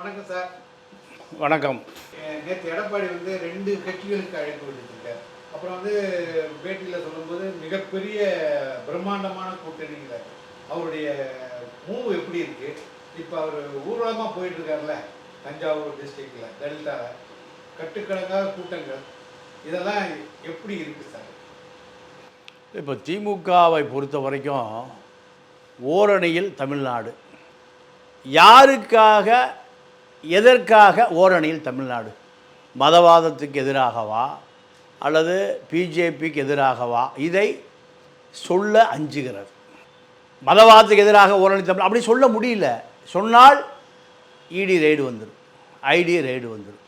வணக்கம் சார். வணக்கம். நேற்று எடப்பாடி வந்து ரெண்டு கட்சிகளுக்கு அழைப்பு விடுத்திருக்கார். அப்புறம் வந்து பேட்டியில் சொல்லும்போது மிகப்பெரிய பிரம்மாண்டமான கூட்டணிங்கிறார் அவருடைய மூவ் எப்படி இருக்கு? இப்போ அவர் ஊர்வலமாக போயிட்டு இருக்கார்ல தஞ்சாவூர் டிஸ்ட்ரிக்டில் டெல்டாவில் கட்டுக்கடங்காத கூட்டங்கள் இதெல்லாம் எப்படி இருக்கு சார்? இப்போ திமுகவை பொறுத்த வரைக்கும் ஓரணியில் தமிழ்நாடு. யாருக்காக எதற்காக ஓரணியில் தமிழ்நாடு? மதவாதத்துக்கு எதிராகவா? அல்லது பிஜேபிக்கு எதிராகவா? இதை சொல்ல அஞ்சுகிறது. மதவாதத்துக்கு எதிராக ஓரணி தமிழ் அப்படி சொல்ல முடியல. சொன்னால் இடி ரெய்டு வந்துடும் ஐடி ரெய்டு வந்துடும்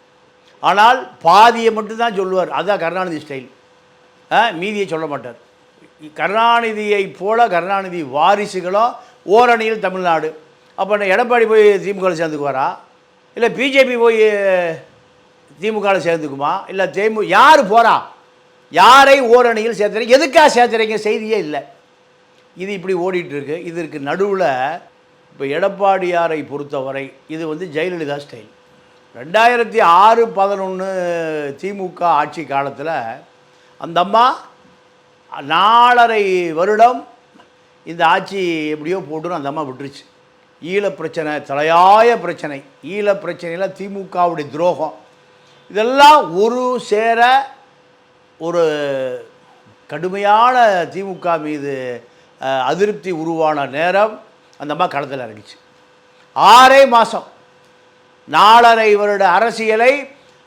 ஆனால் பாதியை மட்டும்தான் சொல்லுவார். அதுதான் கருணாநிதி ஸ்டைல். மீதியை சொல்ல மாட்டார். கருணாநிதியை போல கருணாநிதி வாரிசுகளும் ஓரணியில் தமிழ்நாடு. அப்போ நான் எடப்பாடி போய் திமுகவில் சேர்ந்துக்குவாரா? இல்லை பிஜேபி போய் திமுகவில் சேர்ந்துக்குமா? இல்லை தேமு யார் போகிறா யாரை ஓரணியில் சேர்த்துறீங்க? எதுக்காக சேர்த்துறீங்க? செய்தியே இல்லை. இது இப்படி ஓடிட்டுருக்கு. இதற்கு நடுவில் இப்போ எடப்பாடியாரை பொறுத்தவரை இது வந்து ஜெயலலிதா ஸ்டைல் ரெண்டாயிரத்தி ஆறு பதினொன்று திமுக ஆட்சி காலத்தில் அந்த அம்மா நாலரை வருடம் இந்த ஆட்சி எப்படியோ போட்டுன்னு அந்த அம்மா விட்டுருச்சு. ஈழ பிரச்சனை தலையாய பிரச்சனை. ஈழ பிரச்சனையில் திமுகவுடைய துரோகம். இதெல்லாம் ஒரு சேர ஒரு கடுமையான திமுக மீது அதிருப்தி உருவான நேரம் அந்த அம்மா களத்தில் இறங்கிச்சு. ஆறே மாதம் நாலரை வருட அரசியலை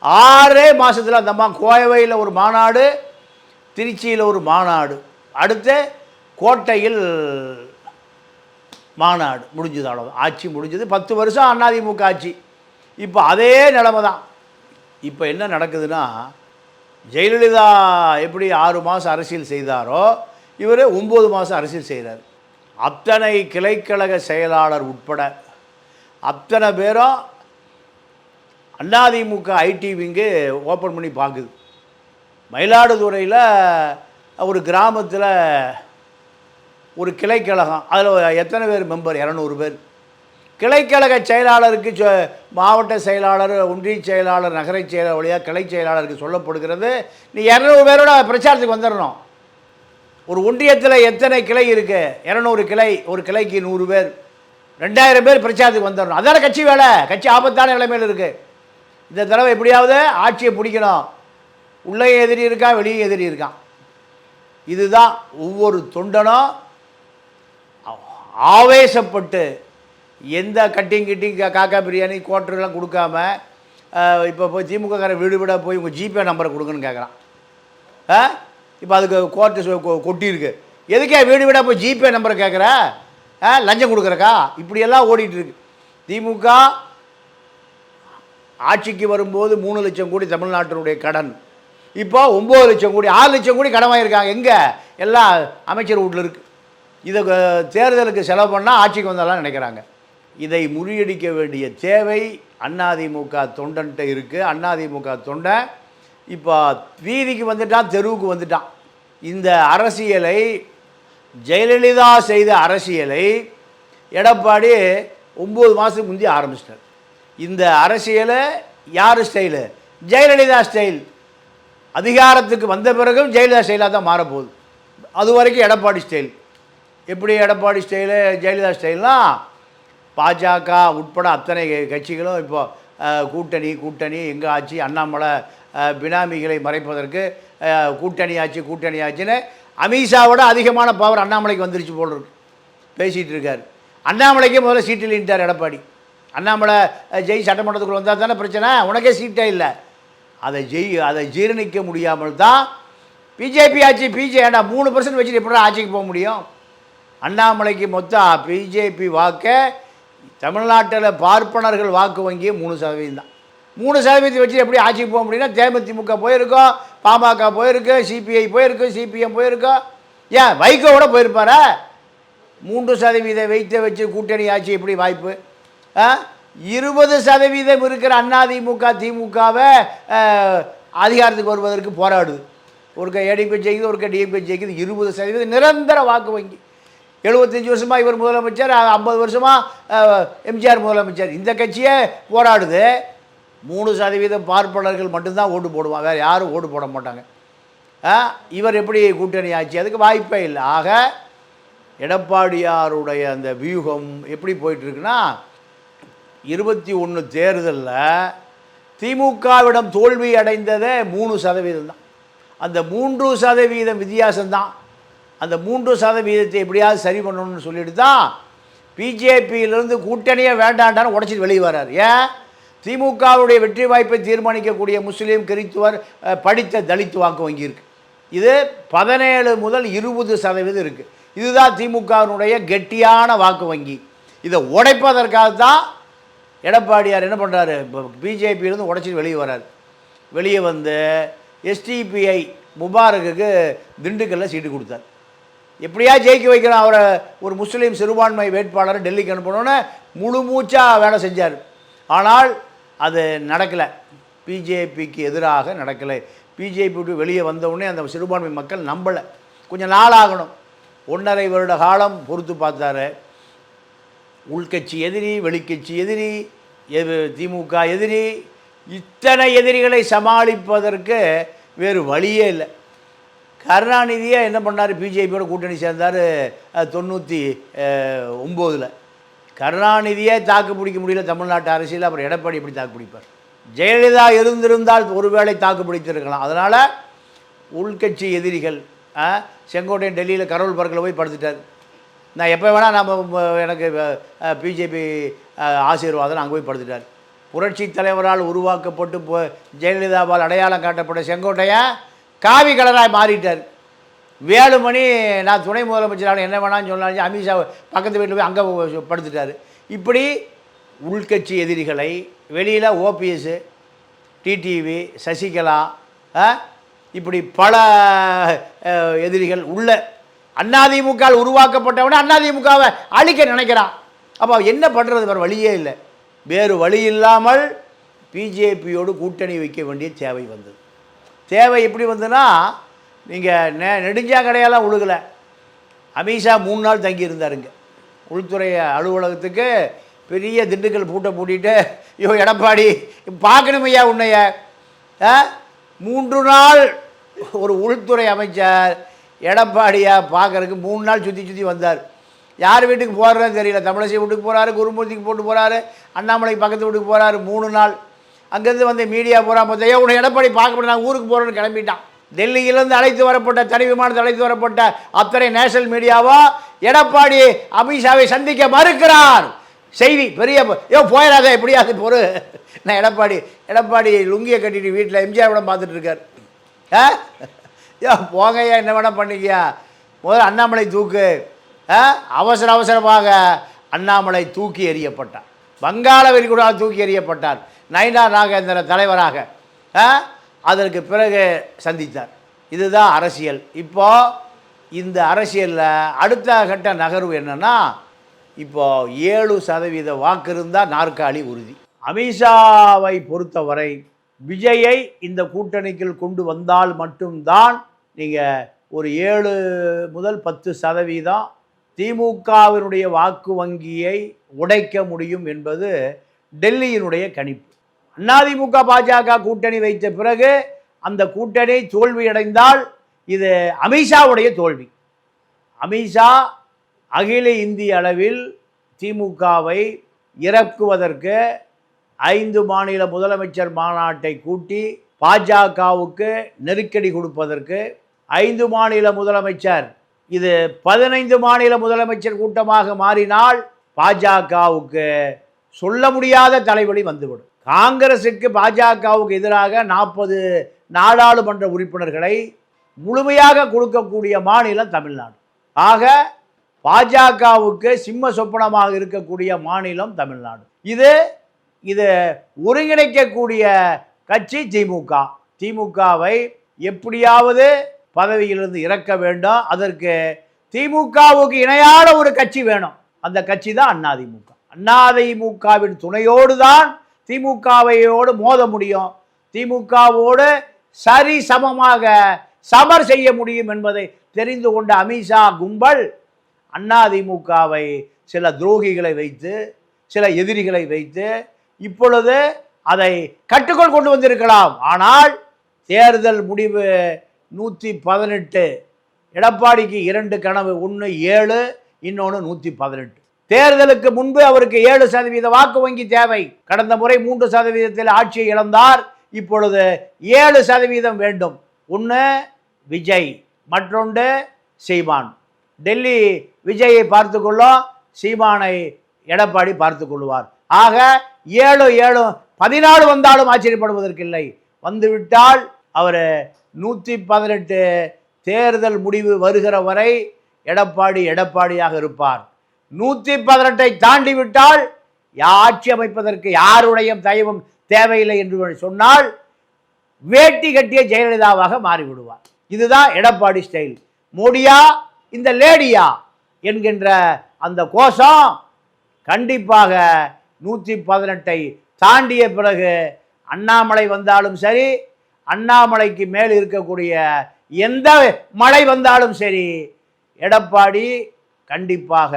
ஆறே மாதத்தில் அந்த அம்மா கோயவையில் ஒரு மாநாடு திருச்சியில் ஒரு மாநாடு. அடுத்து கோட்டையில் மாநாடு முடிஞ்சது அவ்வளோ ஆட்சி முடிஞ்சது. பத்து வருஷம் அதிமுக ஆட்சி. இப்போ அதே நிலமை தான். இப்போ என்ன நடக்குதுன்னா ஜெயலலிதா எப்படி ஆறு மாதம் அரசியல் செய்தாரோ இவர் ஒம்பது மாதம் அரசியல் செய்கிறார் அத்தனை கிளைக்கழக செயலாளர் உட்பட அத்தனை பேரும் அதிமுக ஐடி விங்கு ஓப்பன் பண்ணி பார்க்குது மயிலாடுதுறையில் ஒரு கிராமத்தில் ஒரு கிளைக்கழகம். அதில் எத்தனை பேர் மெம்பர்? இரநூறு பேர். கிளைக்கழக செயலாளருக்கு சொ- மாவட்ட செயலாளர் ஒன்றிய செயலாளர் நகரை செயலாளர் வழியாக கிளை செயலாளருக்கு சொல்லப்படுகிறது. நீ இரநூறு பேரோட பிரச்சாரத்துக்கு வந்துடணும் ஒரு ஒன்றியத்தில் எத்தனை கிளை இருக்குது இரநூறு கிளை. ஒரு கிளைக்கு நூறு பேர். ரெண்டாயிரம் பேர் பிரச்சாரத்துக்கு வந்துடணும் அதான கட்சி வேலை. கட்சி ஆபத்தான நிலைமையில் இருக்குது இந்த தடவை எப்படியாவது ஆட்சியை பிடிக்கணும். உள்ளே எதிரி இருக்கான் வெளியே எதிரி இருக்கான் இதுதான் ஒவ்வொரு தொண்டனும் ஆவேசப்பட்டு எந்த கட்டிங் கிட்டிங் கா- காக்கா பிரியாணி கோட்டரெல்லாம் கொடுக்காம இப்போ போய் திமுக வீடு வீடாக போய் உங்கள் ஜிபே நம்பரை கொடுங்கன்னு கேட்குறான் ஆ இப்போ அதுக்கு கோர்ட்டு கொ- கொட்டியிருக்கு. எதுக்கே வீடு வீடாக போய் ஜிபே நம்பரை கேட்குற ஆ லஞ்சம் கொடுக்குறக்கா? இப்படியெல்லாம் ஓடிட்டுருக்கு திமுக ஆட்சிக்கு வரும்போது மூணு லட்சம் கோடி தமிழ்நாட்டினுடைய கடன். இப்போ ஒம்பது லட்சம் கோடி ஆறு லட்சம் கோடி கடன் வாங்கியிருக்காங்க. எங்கே? எல்லாம் அமைச்சர் வீட்டில் இருக்குது இதை தேர்தலுக்கு செலவு பண்ணால் ஆட்சிக்கு வந்தாலாம் நினைக்கிறாங்க. இதை முறியடிக்க வேண்டிய தேவை அதிமுக தொண்டன்ட்ட இருக்குது அதிமுக தொண்டை இப்போ வீதிக்கு வந்துட்டான் தெருவுக்கு வந்துட்டான். இந்த அரசியலை ஜெயலலிதா செய்த அரசியலை எடப்பாடி ஒம்பது மாதத்துக்கு முந்தி ஆரம்பிச்சிட்டார். இந்த அரசியலை யார் ஸ்டைலு? ஜெயலலிதா ஸ்டைல். அதிகாரத்துக்கு வந்த பிறகும் ஜெயலலிதா ஸ்டைலாக தான் மாறப்போகுது. அது வரைக்கும் எடப்பாடி ஸ்டைல். எப்படி எடப்பாடி ஸ்டைலு ஜெயலலிதா ஸ்டைல்லாம் பாஜக உட்பட அத்தனை கட்சிகளும் இப்போது கூட்டணி கூட்டணி எங்கே ஆச்சு அண்ணாமலை பினாமிகளை மறைப்பதற்கு கூட்டணி ஆச்சு கூட்டணி ஆச்சுன்னு அமித்ஷாவோட அதிகமான பவர் அண்ணாமலைக்கு வந்துருச்சு போல் இருக்கு. பேசிகிட்டு இருக்கார். அண்ணாமலைக்கே முதல்ல சீட்டு இல்லைன்ட்டார் எடப்பாடி. அண்ணாமலை ஜெய் சட்டமன்றத்துக்குள்ள வந்தால் தானே பிரச்சனை? உனக்கே சீட்டே இல்லை. அதை ஜெய் அதை ஜீரணிக்க முடியாமல் தான் பிஜேபி ஆட்சி பிஜே ஏண்டா மூணு பர்சன்ட் வச்சுட்டு எப்படி ஆட்சிக்கு போக முடியும்? அண்ணாமலைக்கு மொத்தம் பிஜேபி வாக்கை தமிழ்நாட்டில் பார்ப்பனர்கள் வாக்கு வங்கி மூணு சதவீதம் தான். மூணு சதவீதத்தை வச்சு எப்படி ஆட்சிக்கு போக முடியும்னா தேமுதிமுக போயிருக்கோம் பாமக போயிருக்கு சிபிஐ போயிருக்கு சிபிஎம் போயிருக்கோம் ஏன் வைகோவோட போயிருப்பாரா? மூன்று சதவீத வைத்த வச்சு கூட்டணி ஆட்சி எப்படி வாய்ப்பு? இருபது சதவீதம் இருக்கிற அதிமுக திமுகவை அதிகாரத்துக்கு வருவதற்கு போராடுது. ஒருக்க ஏடிபி ஜெயிக்குது ஒருக்க டிஎம்பி ஜெயிக்குது இருபது சதவீதம் நிரந்தர வாக்கு வங்கி. எழுபத்தஞ்சி வருஷமாக இவர் முதலமைச்சர் ஐம்பது வருஷமாக எம்ஜிஆர் முதலமைச்சர். இந்த கட்சியே போராடுது. மூணு சதவீதம் பார்ப்பனர்கள் மட்டும்தான் ஓட்டு போடுவாங்க வேறு யாரும் ஓட்டு போட மாட்டாங்க. இவர் எப்படி கூட்டணி ஆச்சு? அதுக்கு வாய்ப்பே இல்லை. ஆக எடப்பாடியாருடைய அந்த வியூகம் எப்படி போயிட்டுருக்குன்னா இருபத்தி ஒன்று தேர்தலில் திமுகவிடம் தோல்வி அடைந்ததே மூணு சதவீதம் தான் அந்த மூன்று சதவீதம் வித்தியாசம்தான். அந்த மூன்று சதவீதத்தை எப்படியாவது சரி பண்ணணும்னு சொல்லிட்டு தான் பிஜேபியிலிருந்து கூட்டணியே வேண்டாண்டான்னு உடச்சிட்டு வெளியே வர்றார். ஏன்? திமுகவுடைய வெற்றி வாய்ப்பை தீர்மானிக்கக்கூடிய முஸ்லீம் கிறித்துவர் படித்த தலித் வாக்கு வங்கி இருக்குது இது பதினேழு முதல் இருபது சதவீதம் இருக்குது இதுதான் திமுகவினுடைய கெட்டியான வாக்கு வங்கி. இதை உடைப்பதற்காக தான் எடப்பாடியார் என்ன பண்ணுறாரு இப்போ பிஜேபியிலேருந்து உடச்சிட்டு வெளியே வர்றார். வெளியே வந்து எஸ்டிபிஐ முபாரக்குக்கு திண்டுக்கல்ல சீட்டு கொடுத்தார். எப்படியா ஜெயிக்க வைக்கிறோம் அவரை ஒரு முஸ்லீம் சிறுபான்மை வேட்பாளரை டெல்லிக்கு அனுப்பணும்னு முழு மூச்சாக வேலை செஞ்சார். ஆனால் அது நடக்கலை. பிஜேபிக்கு எதிராக நடக்கலை. பிஜேபி விட்டு வெளியே வந்தவுடனே அந்த சிறுபான்மை மக்கள் நம்பலை. கொஞ்சம் நாள் ஆகணும் ஒன்றரை வருட காலம் பொறுத்து பார்த்தாரு. உள்கட்சி எதிரி வெளிக்கட்சி எதிரி எது- திமுக எதிரி இத்தனை எதிரிகளை சமாளிப்பதற்கு வேறு வழியே இல்லை. கருணாநிதியை என்ன பண்ணார்? பிஜேபியோட கூட்டணி சேர்ந்தார் தொண்ணூற்றி ஒம்போதில். கருணாநிதியே தாக்கு பிடிக்க முடியல தமிழ்நாட்டு அரசியல் அப்புறம் எடப்பாடி எப்படி தாக்கு பிடிப்பார்? ஜெயலலிதா இருந்திருந்தால் ஒருவேளை தாக்கு பிடித்திருக்கலாம். அதனால் உள்கட்சி எதிரிகள் செங்கோட்டையன் டெல்லியில் கரோல் பார்க்கில் போய் படுத்துட்டார். நான் எப்போ வேணால் நம்ம எனக்கு பிஜேபி ஆசீர்வாதம் அங்கே போய் படுத்துட்டார். புரட்சி தலைவரால் உருவாக்கப்பட்டு இப்போ ஜெயலலிதாவால் அடையாளம் காட்டப்பட்ட செங்கோட்டையன் காவி கலராக மாறிட்டார். வேலுமணி நான் துணை முதலமைச்சரால் என்ன வேணாம்னு சொன்னாலும் அமித்ஷா பக்கத்து வீட்டில் போய் அங்கே படுத்துட்டார். இப்படி உள்கட்சி எதிரிகளை வெளியில் ஓபிஎஸ் டிடிவி சசிகலா இப்படி பல எதிரிகள் உள்ள அதிமுக உருவாக்கப்பட்டவன அண்ணாதிமுகவை அழிக்க நினைக்கிறான். அப்போ என்ன பண்ணுறது வேறு வழியே இல்லை. வேறு வழி இல்லாமல் பிஜேபியோடு கூட்டணி வைக்க வேண்டிய தேவை வந்தது. தேவை எப்படி வந்துன்னா நீங்கள் நெ நெடுஞ்சாங்கடையெல்லாம் உழுகலை. அமித்ஷா மூணு நாள் தங்கியிருந்தாருங்க உள்துறை அலுவலகத்துக்கு பெரிய திண்டுக்கல் பூட்டை பூட்டிட்டு ஐயோ எடப்பாடி பார்க்கணும் ஐயா உன்னைய? ஆ? மூன்று நாள் ஒரு உள்துறை அமைச்சர் எடப்பாடியாக பார்க்கறதுக்கு மூணு நாள் சுற்றி சுற்றி வந்தார். யார் வீட்டுக்கு போகிறதுன்னு தெரியல. தமிழிசை வீட்டுக்கு போகிறாரு குருமூர்த்திக்கு போட்டு போகிறாரு அண்ணாமலைக்கு பக்கத்து வீட்டுக்கு போகிறாரு மூணு நாள். அங்கேருந்து வந்து மீடியா போகிறா பார்த்தா ஏன் உன்னை எடப்பாடி பார்க்க முடியும் நான் ஊருக்கு போகிறேன்னு கிளம்பிட்டான். டெல்லியிலேருந்து அழைத்து வரப்பட்ட தனி விமானத்தில் அழைத்து வரப்பட்ட அத்தனை நேஷனல் மீடியாவோ? எடப்பாடி அமித்ஷாவை சந்திக்க மறுக்கிறார். செய்தி பெரிய ஏ போயிடாத எப்படியாது பொறு நான் எடப்பாடி எடப்பாடி லுங்கியை கட்டிட்டு வீட்டில் எம்ஜிஆர் படம் பார்த்துட்டு இருக்கார். ஆ? ஏ போங்கய்யா என்ன வேணால் பண்ணிக்கியா? முதல்ல அண்ணாமலை தூக்கு. ஆ? அவசர அவசரமாக அண்ணாமலை தூக்கி எறியப்பட்டார். வங்காள விரிகுடா தூக்கி எறியப்பட்டார். நயினார் நாகேந்திர தலைவராக அதற்கு பிறகு சந்தித்தார். இதுதான் அரசியல். இப்போது இந்த அரசியலில் அடுத்த கட்ட நகர்வு என்னன்னா இப்போது ஏழு சதவீத வாக்கு இருந்தால் நாற்காலி உறுதி. அமித்ஷாவை பொறுத்தவரை விஜயை இந்த கூட்டணிக்குள் கொண்டு வந்தால் மட்டும்தான் நீங்கள் ஒரு ஏழு முதல் பத்து சதவீதம் திமுகவினுடைய வாக்கு வங்கியை உடைக்க முடியும் என்பது டெல்லியினுடைய கணிப்பு. அதிமுக பாஜக கூட்டணி வைத்த பிறகு அந்த கூட்டணி தோல்வியடைந்தால் இது அமித்ஷாவுடைய தோல்வி. அமித்ஷா அகில இந்திய அளவில் திமுகவை இறக்குவதற்கு ஐந்து மாநில முதலமைச்சர் மாநாட்டை கூட்டி பாஜகவுக்கு நெருக்கடி கொடுப்பதற்கு ஐந்து மாநில முதலமைச்சர் இது பதினைந்து மாநில முதலமைச்சர் கூட்டமாக மாறினால் பாஜகவுக்கு சொல்ல முடியாத தலைவலி வந்துவிடும். காங்கிரசுக்கு பாஜகவுக்கு எதிராக நாற்பது நாடாளுமன்ற உறுப்பினர்களை முழுமையாக கொடுக்கக்கூடிய மாநிலம் தமிழ்நாடு. ஆக பாஜகவுக்கு சிம்ம சொப்பனமாக இருக்கக்கூடிய மாநிலம் தமிழ்நாடு. இது இது ஒருங்கிணைக்கக்கூடிய கட்சி திமுக. திமுகவை எப்படியாவது பதவியிலிருந்து இறக்க வேண்டும். அதற்கு திமுகவுக்கு இணையான ஒரு கட்சி வேணும். அந்த கட்சி தான் அதிமுக அதிமுகவின் துணையோடு தான் திமுகவையோடு மோத முடியும். திமுகவோடு சரி சமமாக சமர் செய்ய முடியும் என்பதை தெரிந்து கொண்ட அமித்ஷா கும்பல் அதிமுகவை சில துரோகிகளை வைத்து சில எதிரிகளை வைத்து இப்பொழுது அதை கட்டுக்குள் கொண்டு வந்திருக்கலாம். ஆனால் தேர்தல் முடிவு நூற்றி பதினெட்டு எடப்பாடிக்கு இரண்டு கனவு ஒன்று ஏழு இன்னொன்று நூற்றி பதினெட்டு. தேர்தலுக்கு முன்பு அவருக்கு ஏழு சதவீத வாக்கு வங்கி தேவை. கடந்த முறை மூன்று சதவீதத்தில் ஆட்சியை இழந்தார். இப்பொழுது ஏழு சதவீதம் வேண்டும். ஒன்று விஜய். மற்றொன்று சீமான். டெல்லி விஜயை பார்த்து கொள்ளும் சீமானை எடப்பாடி பார்த்து கொள்வார் ஆக ஏழு ஏழு பதினாலு வந்தாலும் ஆச்சரியப்படுவதற்கில்லை. வந்துவிட்டால் அவர் நூற்றி பதினெட்டு தேர்தல் முடிவு வருகிற வரை எடப்பாடி எடப்பாடியாக இருப்பார். நூற்றி பதினெட்டை தாண்டி விட்டால் ஆட்சி அமைப்பதற்கு யாருடைய தயவும் தேவையில்லை என்று சொன்னால் வேட்டி கட்டிய ஜெயலலிதாவாக மாறிவிடுவார். இதுதான் எடப்பாடி ஸ்டைல் மோடியா? இந்த லேடியா? என்கின்ற அந்த கோஷம் கண்டிப்பாக நூற்றி பதினெட்டை தாண்டிய பிறகு அண்ணாமலை வந்தாலும் சரி அண்ணாமலைக்கு மேல் இருக்கக்கூடிய எந்த மழை வந்தாலும் சரி எடப்பாடி கண்டிப்பாக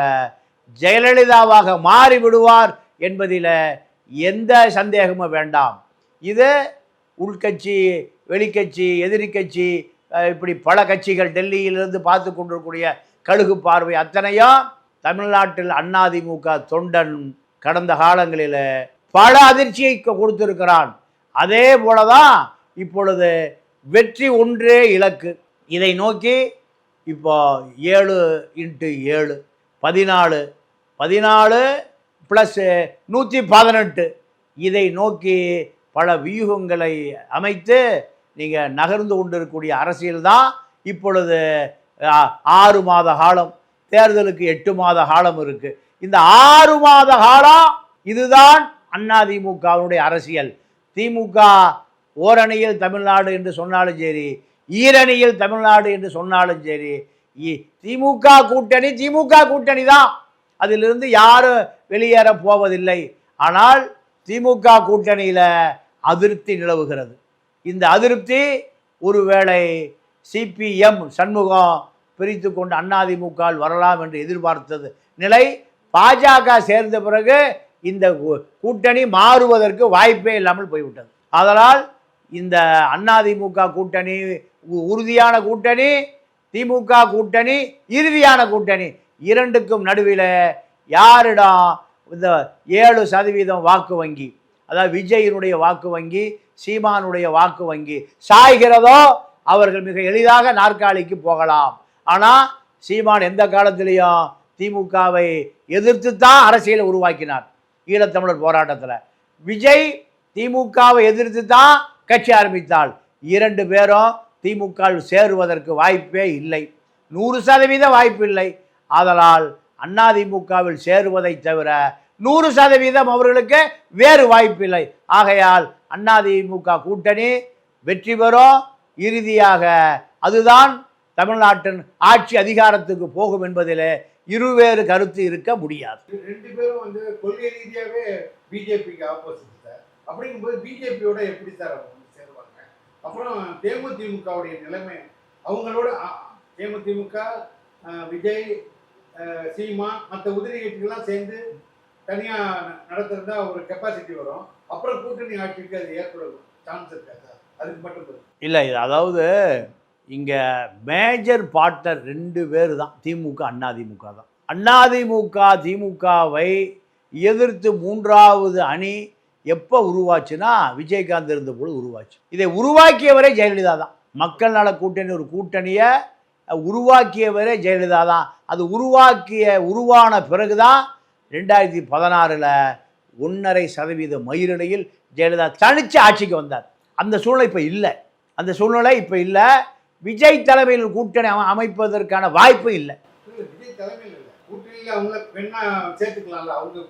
ஜெயலலிதாவாக மாறிவிடுவார் என்பதில் எந்த சந்தேகமும் வேண்டாம். இது உள்கட்சி வெளிக்கட்சி எதிர்கட்சி இப்படி பல கட்சிகள் டெல்லியிலிருந்து பார்த்து கொண்டிருக்கூடிய கழுகு பார்வை அத்தனையும் தமிழ்நாட்டில் அதிமுக தொண்டன் கடந்த காலங்களில் பல அதிர்ச்சியை கொடுத்திருக்கிறான். அதே போல தான் இப்பொழுது வெற்றி ஒன்றே இலக்கு. இதை நோக்கி இப்போ ஏழு இன்ட்டு ஏழு பதினாலு பதினாலு ப்ளஸ் நூற்றி பதினெட்டு. இதை நோக்கி பல வியூகங்களை அமைத்து நீங்கள் நகர்ந்து கொண்டிருக்கக்கூடிய அரசியல் தான் இப்பொழுது ஆறு மாத காலம் தேர்தலுக்கு எட்டு மாத காலம் இருக்குது இந்த ஆறு மாத காலம் இதுதான் அதிமுகவினுடைய அரசியல். திமுக ஓரணியில் தமிழ்நாடு என்று சொன்னாலும் சரி ஈரணியில் தமிழ்நாடு என்று சொன்னாலும் சரி இ- திமுக கூட்டணி திமுக கூட்டணி தான். அதிலிருந்து யாரும் வெளியேற போவதில்லை. ஆனால் திமுக கூட்டணியில் அதிருப்தி நிலவுகிறது. இந்த அதிருப்தி ஒருவேளை சிபிஎம் சண்முகம் பிரித்து கொண்டு அதிமுகவில் வரலாம் என்று எதிர்பார்த்தது நிலை. பாஜக சேர்ந்த பிறகு இந்த கூட்டணி மாறுவதற்கு வாய்ப்பே இல்லாமல் போய்விட்டது. அதனால் இந்த அதிமுக கூட்டணி உ- உறுதியான கூட்டணி திமுக கூட்டணி இறுதியான கூட்டணி இரண்டுக்கும் நடுவில் யாரிடம் இந்த ஏழு சதவீதம் வாக்கு வங்கி? அதாவது விஜயினுடைய வாக்கு வங்கி சீமானுடைய வாக்கு வங்கி. சாய்கிறதோ அவர்கள் மிக எளிதாக நாற்காலிக்கு போகலாம். ஆனால் சீமான் எந்த காலத்திலையும் திமுகவை எதிர்த்து தான் அரசியலை உருவாக்கினார் ஈழத்தமிழர் போராட்டத்தில். விஜய் திமுகவை எதிர்த்து தான் கட்சி ஆரம்பித்தாள். இரண்டு பேரும் திமுக சேருவதற்கு வாய்ப்பே இல்லை. நூறு சதவீத வாய்ப்பு இல்லை. ஆதலால் அதிமுகவில் சேருவதை தவிர நூறு சதவீதம் அவர்களுக்கு வேறு வாய்ப்பில்லை. ஆகையால் அதிமுக கூட்டணி வெற்றி பெறும் இறுதியாக அதுதான் தமிழ்நாட்டின் ஆட்சி அதிகாரத்துக்கு போகும் என்பதிலே இருவேறு கருத்து இருக்க முடியாது. ரெண்டு பேரும் வந்து கொள்கை ரீதியாகவே பிஜேபிக்கு ஆப்போசிட் சார் அப்படிங்கும்போது பிஜேபியோட எப்படி சார் அவங்க சேருவாங்க? அப்புறம் தேமுதிமுகவுடைய நிலைமை அவங்களோட தேமுதிமுக விஜய் சீமா மற்ற உதிரி கட்சிகள்லாம் சேர்ந்து தனியாக நடத்திருந்தா ஒரு கெப்பாசிட்டி வரும். அப்புறம் கூட்டணி ஆட்சிக்கு அது ஏற்படும் சான்ஸ் இருக்காது அதுக்கு மட்டும் இல்லை இது அதாவது இங்கே மேஜர் பார்ட்னர் ரெண்டு பேர் தான். திமுக அண்ணா திமுக தான். அதிமுக திமுகவை எதிர்த்து மூன்றாவது அணி எப்போ உருவாச்சுன்னா விஜயகாந்த் இருந்த இருந்தபோது உருவாச்சு. இதை உருவாக்கியவரே ஜெயலலிதா தான். மக்கள் நல கூட்டணி ஒரு கூட்டணியை உருவாக்கியவரே ஜெயலலிதா தான். அது உருவாக்கிய உருவான பிறகுதான் ரெண்டாயிரத்தி பதினாறில் ஒன்றரை சதவீத மயிரிழையில் ஜெயலலிதா தனிச்சு ஆட்சிக்கு வந்தார். அந்த சூழ்நிலை இப்போ இல்லை. அந்த சூழ்நிலை இப்போ இல்லை. விஜய் தலைமையில் கூட்டணி அமை- அமைப்பதற்கான வாய்ப்பு இல்லை. இல்ல, விஜய் தலைமையில் இல்லை. கூட்டணியில் அவங்கள பெண்ணா சேர்த்துக்கலாம்ல. அவங்க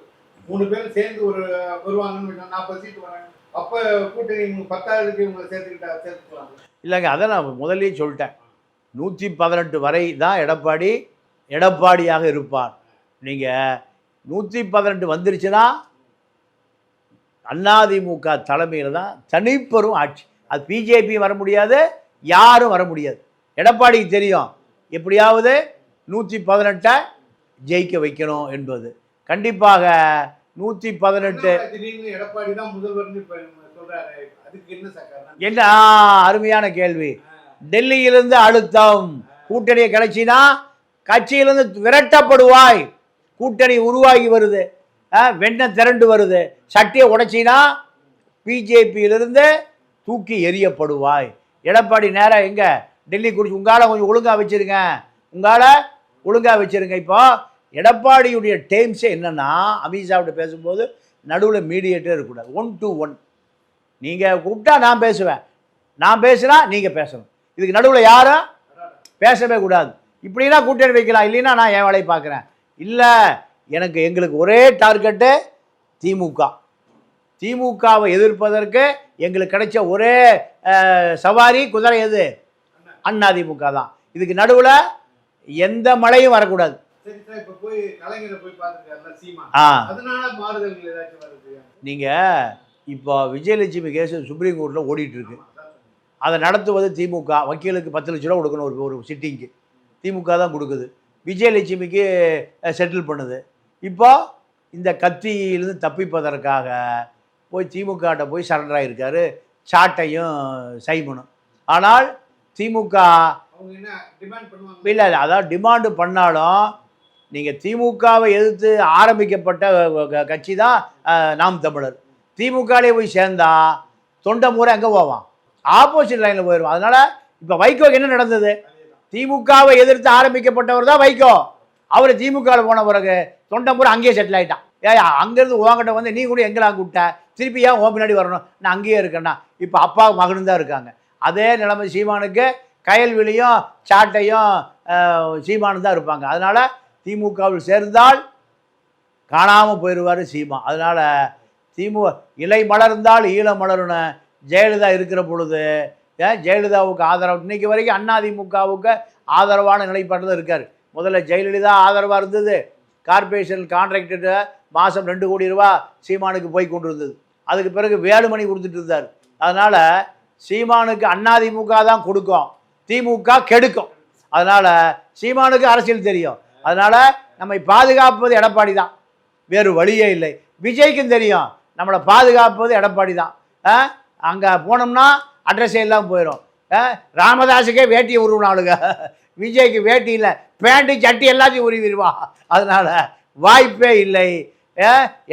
மூணு பேரும் சேர்ந்து ஒரு வருவாங்கன்னு வச்சா நாற்பது சீட்டு வராங்க. அப்போ கூட்டணி இவங்க பத்தாயிரத்துக்கு இவங்களை சேர்த்துக்கிட்டா சேர்த்துக்கலாம் இல்லைங்க அதை நான் முதல்லயே சொல்லிட்டேன். நூற்றி பதினெட்டு வரை தான் எடப்பாடி எடப்பாடியாக இருப்பார். நீங்கள் நூற்றி பதினெட்டு வந்துருச்சுன்னா அதிமுக தலைமையில் தான் தனிப்பெரும் ஆட்சி. அது பிஜேபி வர முடியாது யாரும் வர முடியாது. எடப்பாடிக்கு தெரியும் எப்படியாவது நூற்றி பதினெட்டை ஜெயிக்க வைக்கணும் என்பது. கண்டிப்பாக நூற்றி பதினெட்டு என்ன அருமையான கேள்வி. டெல்லியிலிருந்து அழுத்தம். கூட்டணியை கிடைச்சினா கட்சியிலிருந்து விரட்டப்படுவாய். கூட்டணி உருவாகி வருது. ஆ, வெண்ணெய் திரண்டு வருது. சட்டியை உடைச்சினா பிஜேபியிலிருந்து தூக்கி எரியப்படுவாய் எடப்பாடி நேரம் எங்க? டெல்லி குறிச்சு உங்களால் கொஞ்சம் ஒழுங்காக வச்சிருங்க. உங்களால் ஒழுங்கா வச்சிருங்க. இப்போ எடப்பாடியுடைய டேம்ஸே என்னன்னா அமித்ஷாவிட்ட பேசும்போது நடுவில் மீடியேட்டே இருக்கக்கூடாது. ஒன் டு ஒன் நீங்கள் கூப்பிட்டா நான் பேசுவேன். நான் பேசுனா நீங்கள் பேசணும். இதுக்கு நடுவில் யாரும் பேசவே கூடாது. இப்படின்னா கூட்டணி வைக்கலாம் இல்லைன்னா நான் என் வேலையை பார்க்குறேன். இல்லை எனக்கு எங்களுக்கு ஒரே டார்கெட்டு திமுக. திமுகவை எதிர்ப்பதற்கு எங்களுக்கு கிடைச்ச ஒரே சவாரி குதிரை எது? அண்ணா திமுக தான். இதுக்கு நடுவில் எந்த மழையும் வரக்கூடாது. சார் இப்ப விஜயலட்சுமி கேஸ் சுப்ரீம் கோர்ட்டில் ஓடிட்டு இருக்கு. அதை நடத்துவது திமுக. வக்கீலுக்கு பத்து லட்ச ரூபா கொடுக்கணும் ஒரு ஒரு சிட்டிங்க்கு திமுக தான் கொடுக்குது. விஜயலட்சுமிக்கு செட்டில் பண்ணுது. இப்போ இந்த கத்தியிலிருந்து தப்பிப்பதற்காக போய் திமுகட்ட போய் சரண்டர் ஆகியிருக்காரு சாட்டையும் சைமனும் ஆனால் திமுக இல்லை அதாவது டிமாண்டு பண்ணாலும் நீங்கள் திமுகவை எதிர்த்து ஆரம்பிக்கப்பட்ட கட்சி தான் நாம் தமிழர். திமுகலே போய் சேர்ந்தா தொண்டை முறை எங்கே போவான்? ஆப்போசிட் லைனில் போயிடுவான் அதனால் இப்போ வைகோக்கு என்ன நடந்தது? திமுகவை எதிர்த்து ஆரம்பிக்கப்பட்டவர் தான் வைகோ. அவர் திமுகவில் போன பிறகு தொண்டம்பூர் அங்கேயே செட்டில் ஆகிட்டான் ஏயா அங்கேருந்து உங்ககிட்ட வந்து நீ கூட எங்கெல்லாம் கூப்பிட்ட திருப்பி ஏன் உன் பின்னாடி வரணும்? நான் அங்கேயே இருக்கேன்னா. இப்போ அப்பா மகனும் தான் இருக்காங்க. அதே நிலைமை சீமானுக்கு கயல்விழியும் சாட்டையும் சீமானு சீமானும் தான் இருப்பாங்க. அதனால் திமுகவில் சேர்ந்தால் காணாமல் போயிடுவார் சீமா. அதனால் திமுக இலை மலர்ந்தால் ஈழ மலருன்னு ஜெயலலிதா இருக்கிற பொழுது ஏன் ஜெயலலிதாவுக்கு ஆதரவு. இன்றைக்கி வரைக்கும் அதிமுகவுக்கு ஆதரவான நிலைப்பாட்டில் இருக்கார். முதல்ல ஜெயலலிதா ஆதரவாக இருந்தது. கார்பரேஷன் கான்ட்ராக்டர்கிட்ட மாதம் ரெண்டு கோடி ரூபா சீமானுக்கு போய் கொண்டு இருந்தது. அதுக்கு பிறகு வேலுமணி கொடுத்துட்டு இருந்தார். அதனால் சீமானுக்கு அதிமுக தான் கொடுக்கும். திமுக கெடுக்கும். அதனால் சீமானுக்கு அரசியல் தெரியும். அதனால் நம்மை பாதுகாப்பது எடப்பாடி தான். வேறு வழியே இல்லை. விஜய்க்கும் தெரியும். நம்மளை பாதுகாப்பது எடப்பாடி தான். அங்கே போனோம்னா அட்ரஸே எல்லாம் போயிடும் ராமதாஸுக்கே வேட்டியை உருவினாளுங்க. விஜய்க்கு வேட்டி இல்லை. பேண்ட்டு சட்டி எல்லாத்தையும் உருவிடுவான் அதனால் வாய்ப்பே இல்லை.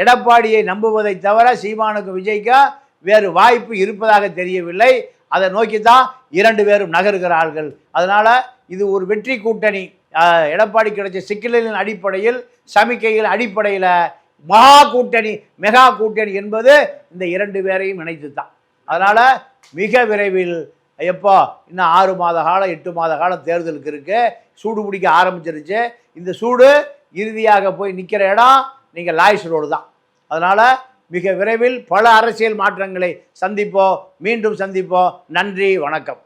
எடப்பாடியை நம்புவதை தவிர சீமானுக்கு விஜய்க்கு வேறு வாய்ப்பு இருப்பதாக தெரியவில்லை. அதை நோக்கி தான் இரண்டு பேரும் நகருகிறார்கள். அதனால் இது ஒரு வெற்றி கூட்டணி. எடப்பாடி கிடைச்ச சிக்கலின் அடிப்படையில் சமிக்கைகள் அடிப்படையில் மகா கூட்டணி மெகா கூட்டணி என்பது இந்த இரண்டு பேரையும் இணைத்து தான் அதனால் மிக விரைவில் எப்போ இன்னும் ஆறு மாத காலம் எட்டு மாத காலம் தேர்தலுக்கு இருக்கு. சூடு பிடிக்க ஆரம்பிச்சிருச்சு. இந்த சூடு இறுதியாக போய் நிற்கிற இடம் நீங்கள் லாய்ஸ் ரோடு தான். அதனால் மிக விரைவில் பல அரசியல் மாற்றங்களை சந்திப்போம். மீண்டும் சந்திப்போம். நன்றி வணக்கம்.